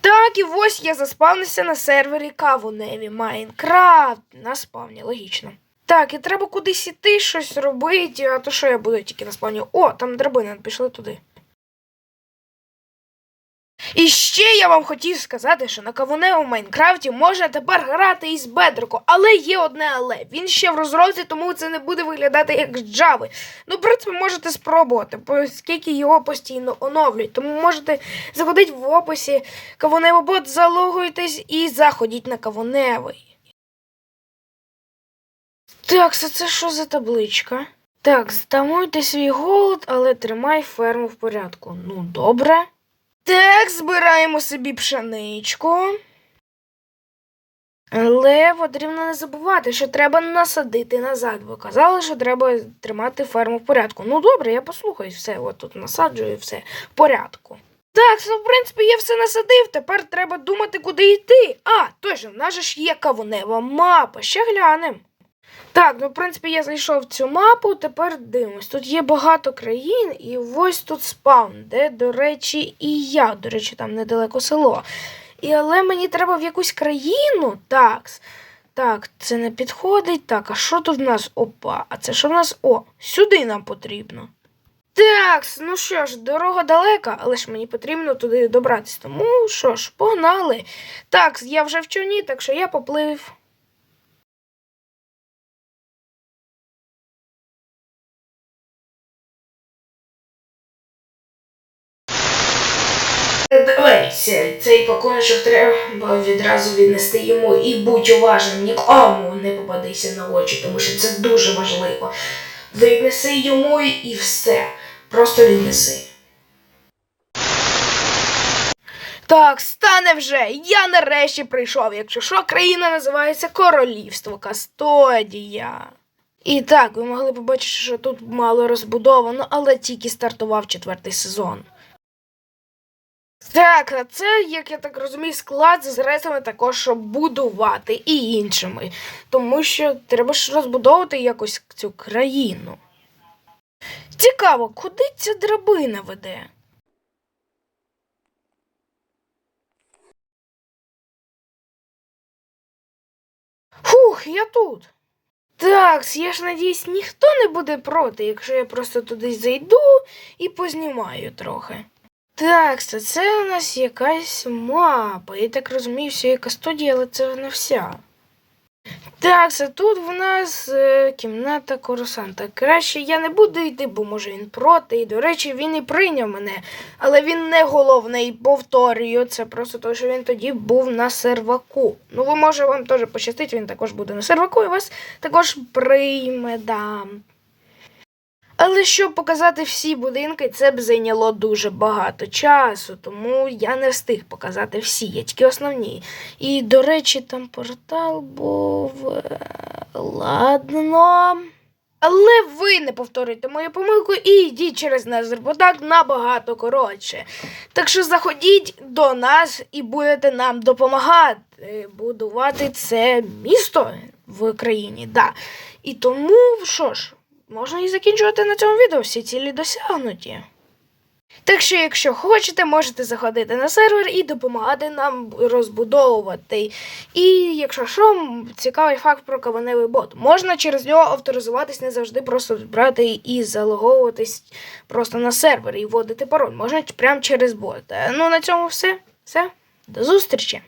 Так, і ось я заспавнився на сервері Кавуневі Майнкрафт. На спавні, логічно. Так, і треба кудись іти, щось робити, а то що я буду тільки на спавні. О, там драбина, пішли туди. І ще я вам хотів сказати, що на кавуневому Майнкрафті можна тепер грати із бедроку, але є одне але. Він ще в розробці, тому це не буде виглядати як Java. Ну, в принципі, можете спробувати, оскільки його постійно оновлюють. Тому можете заходити в описі Кавунево бот, залогуйтесь і заходіть на кавуневий. Так, це що за табличка? Так, стамуйте свій голод, але тримай ферму в порядку. Ну, добре. Так, збираємо собі пшеничку. Але потрібно не забувати, що треба насадити назад. Ви казали, що треба тримати ферму в порядку. Ну добре, я послухаю все. От тут насаджую все в порядку. Так, ну, в принципі, я все насадив. Тепер треба думати, куди йти. А, точно, в нас ж є кавунева мапа. Ще глянемо. Так, ну в принципі я знайшов цю мапу, тепер дивимось. Тут є багато країн, і ось тут спаун, де, до речі, і я, до речі, там недалеко село. І але мені треба в якусь країну. Так, так, це не підходить. Так, а що тут в нас? Опа, а це що в нас? О, сюди нам потрібно. Так, ну що ж, дорога далека, але ж мені потрібно туди добратися. Тому що ж, погнали. Так, я вже в човні, так що я поплив. Дивися, цей пакуночок треба відразу віднести йому і будь уважним, нікому не попадися на очі, тому що це дуже важливо. Віднеси йому і все. Просто віднеси. Так, стане вже. Я нарешті прийшов. Якщо що, країна називається Королівство Кастодія. І так, ви могли побачити, що тут мало розбудовано, але тільки стартував четвертий сезон. Так, а це, як я так розумію, склад з ресами також будувати і іншими. Тому що треба ж розбудовувати якось цю країну. Цікаво, куди ця драбина веде? Фух, я тут. Так, я ж надіюсь, ніхто не буде проти, якщо я просто туди зайду і познімаю трохи. Так, це, у нас якась мапа. Я так розумію, що яка студія, але це не вся. Так, це тут в нас е, кімната курсанта. Краще я не буду йти, бо може він проти. І, до речі, він і прийняв мене. Але він не головний, повторюю. Це просто тому, що він тоді був на серваку. Ну, ви може вам теж пощастить, він також буде на серваку і вас також прийме дам. Але щоб показати всі будинки, це б зайняло дуже багато часу, тому я не встиг показати всі, є тільки основні. І, до речі, там портал був. е, Ладно. Але ви не повторюйте мою помилку і йдіть через так набагато коротше. Так що заходіть до нас і будете нам допомагати будувати це місто в країні. Да. І тому, що ж, можна і закінчувати на цьому відео всі цілі досягнуті. Так що, якщо хочете, можете заходити на сервер і допомагати нам розбудовувати. І якщо що, цікавий факт про каваневий бот. Можна через нього авторизуватись не завжди просто брати і залоговуватись просто на сервер і вводити пароль. Можна прямо через бот. Ну, на цьому все. Все. До зустрічі!